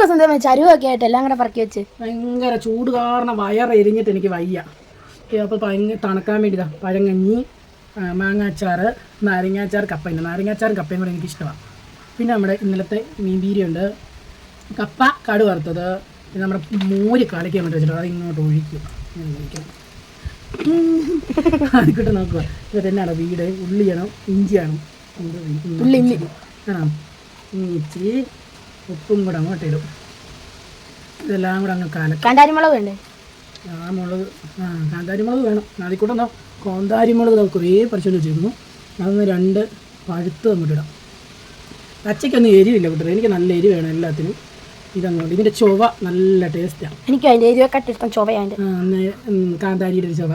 ദിവസം എന്താ ചരുവൊക്കെ ആയിട്ട് എല്ലാം കൂടെ പറക്കി വെച്ച്. ഭയങ്കര ചൂട് കാരണം വയറ് എരിഞ്ഞിട്ട് എനിക്ക് വയ്യ. അപ്പോൾ ഭയങ്കര തണുക്കാൻ വേണ്ടിതാ. പഴങ്ങഞ്ഞി മാങ്ങാച്ചാറ് നാരങ്ങാച്ചാർ കപ്പയുണ്ട് നാരങ്ങാച്ചാറും കപ്പയും കൂടെ എനിക്കിഷ്ടമാണ് പിന്നെ നമ്മുടെ ഇന്നലത്തെ മീൻ ബീരിയുണ്ട് കപ്പ കടു വറുത്തത്. പിന്നെ നമ്മുടെ മോര് കളിക്കാൻ വേണ്ടി വെച്ചിട്ട് അത് ഇങ്ങോട്ട് ഒഴിക്കും അതിക്കോട്ട് നോക്കുക ഇത് തന്നെയാണ് വീട്. ഉള്ളിയാണ് ഇഞ്ചിയാണ്. ഇഞ്ചി? ഉള്ളി, ഉള്ളി. ആണോ ഇച്ചിരി ഉപ്പും കൂടെ അങ്ങോട്ട് ഇടും ഇതെല്ലാം കൂടെ അങ്ങ് കലക്കും. കണ്ടാരിമുളക് വേണ്ടേ? ആ മുളക്. ആ കാന്താരി മുളക് വേണം. അതിൽ കൂടെ എന്താ കോന്താരിമുളക് നമുക്ക് കുറേ പരിശോധന വെച്ചിരുന്നു അതൊന്ന് രണ്ട് പഴുത്ത് അങ്ങോട്ട് ഇടാം പച്ചയ്ക്കൊന്നും എരിവില്ല കൂട്ടർ എനിക്ക് നല്ല എരി വേണം എല്ലാത്തിനും. ഇതങ്ങോട്ട്. ഇതിന്റെ ചൊവ നല്ല ടേസ്റ്റാണ്. എനിക്ക് അതിന്റെ എരിവൊക്കെ ഇഷ്ടം ചൊവയാണ്ട് കാന്താരിയുടെ ഒരു ചൊവ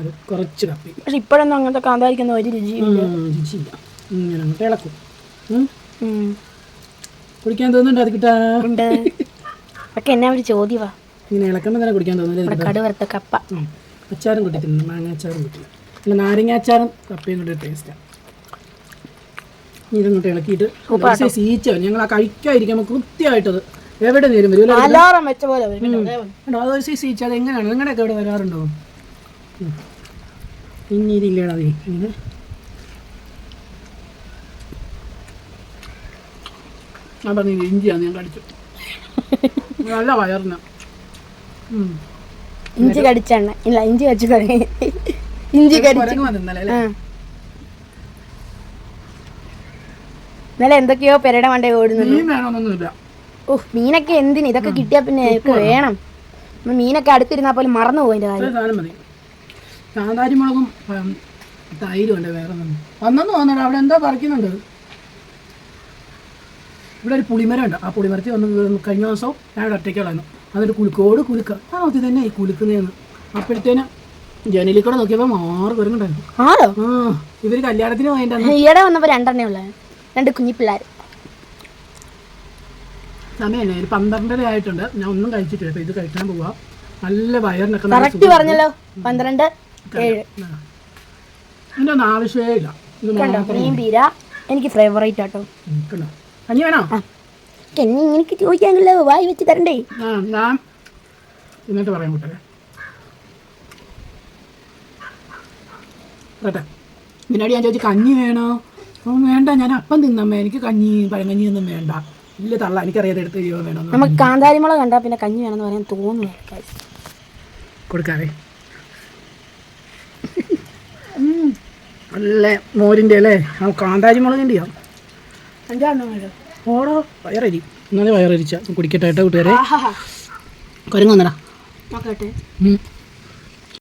അത് കുറച്ച് കപ്പി. പക്ഷെ ഇപ്പോഴൊന്നും അങ്ങനത്തെ കാന്താരിക്കൊന്നും ഒരു രുചിയില്ല. രുചിയില്ല. ഇങ്ങനെ അങ്ങോട്ട് ഇളക്കും. കുടിക്കാൻ തോന്നുന്നുണ്ട് അത് കിട്ടാ ഉണ്ട്. ഒക്കെ എന്നാ ഒരു ചോദ്യവാ ഇങ്ങനെ ഇളക്കുമ്പോൾ തന്നെ കുടിക്കാൻ തോന്നുന്നില്ല കടുവറുത്ത കപ്പ. അച്ചാറും കൂട്ടി തിന്നു മാങ്ങാച്ചാറും കൂട്ടി പിന്നെ നാരങ്ങാച്ചാറും കപ്പയും കൂടി ടേസ്റ്റാണ് ഇതങ്ങോട്ട് ഇളക്കിയിട്ട് സീച്ച ഞങ്ങൾ ആ കഴിക്കാതിരിക്കുമ്പോൾ കൃത്യമായിട്ടത് എവിടെ നേരം വരും? അതൊരു സീച്ച അത് എങ്ങനെയാണ് നിങ്ങളുടെയൊക്കെ ഇവിടെ വരാറുണ്ടോ. ഇനി ഇതില്ലേടാ നീ ഇങ്ങനെ. ഞാൻ പറഞ്ഞു ഇഞ്ചിയാണ് ഞാൻ കടിച്ചു. നല്ല വയറിന്. ഇഞ്ചി കടിച്ചെണ്ണ ഇല്ല ഇഞ്ചി കടിച്ചു തുടങ്ങി ഇഞ്ചി കടിച്ചു. ഇന്നലെ എന്തൊക്കെയോ പെരയുടെ മണ്ടേ ഓടുന്നു മീൻ ഓഹ് മീനൊക്കെ എന്തിന്? ഇതൊക്കെ കിട്ടിയാ പിന്നെ വേണം. മീനൊക്കെ അടുത്തിരുന്നാ പോലും മറന്നു പോയിന്റെ കാര്യം. ഒരു സാധനം കാന്താരി മുളകും ഉം, തൈരും ഉണ്ട് വേറെ ഒന്നും. വന്നെന്ന് തോന്നണം അവിടെ എന്തോ പറിക്കുന്നുണ്ട്. ഇവിടെ ഒരു പുളിമരം ഉണ്ട് ആ പുളിമരത്തിൽ വന്ന് കഴിഞ്ഞ ദിവസം ഞാൻ ഇവിടെ ഒറ്റയ്ക്കുള്ളായിരുന്നു അതൊരു കുലുക്കോട് കുലുക്ക. ആ അത് തന്നെ ഈ കുലുക്കുന്നതെന്ന്. അപ്പോഴത്തേന് ജനലിൽ കൂടെ നോക്കിയപ്പോൾ ആറ് വരുന്നുണ്ടായിരുന്നു ആറോ? ആ ഇവർ കല്യാണത്തിന് പോയിട്ട് ഈയിടെ വന്നപ്പോ രണ്ടെണ്ണേ ഉള്ള. രണ്ട് കുഞ്ഞി പിള്ളേർ സമയമല്ലേ ഒരു പന്ത്രണ്ടര ആയിട്ടുണ്ട്. ഞാൻ ഒന്നും കഴിച്ചിട്ടില്ല. അപ്പോൾ ഇത് കഴിക്കാൻ പോവാ. നല്ല വയറിനൊക്കെ കറക്റ്റ് പറഞ്ഞല്ലോ. പന്ത്രണ്ട് ഏഴ്. ഇതിന്റെ ഒന്നും ആവശ്യമേ ഇല്ല. ഇത് കണ്ടോ? മീൻ പീര എനിക്ക് ഫേവറേറ്റ് ആട്ടോ. കണ്ടോ? കഞ്ഞി വേണോ? എന്നെ എനിക്ക് ചോദിക്കാനല്ലോ വായി വെച്ച് തരണ്ടേ? ആ ഞാൻ എന്നിട്ട് പറയാൻ കൂട്ടേ കേട്ടെ നിന്നോട് ഞാൻ ചോദിച്ചു കഞ്ഞി വേണോ? വേണ്ട ഞാൻ അപ്പം തിന്നമ്മേ. എനിക്ക് കഞ്ഞി പഴങ്കഞ്ഞി ഒന്നും വേണ്ട. ഇല്ല തള്ള എനിക്കറിയാതെ എടുത്ത് തരുമോ വേണമെന്ന് നമുക്ക് കാന്താരിമുളക് കണ്ടാ പിന്നെ കഞ്ഞി വേണമെന്ന് പറയാൻ തോന്നുന്നു കൊടുക്കാവേ. നല്ല മോരിന്റെ അല്ലേ? ആ വേണ്ടോ ഓടോ വയറരി. എന്നാലേ വയറരിച്ച. കുടിക്കട്ടെ കേട്ടോ കൂട്ടുകാരെ. കുരങ്ങ് വന്നടാ. നോക്കട്ടെ.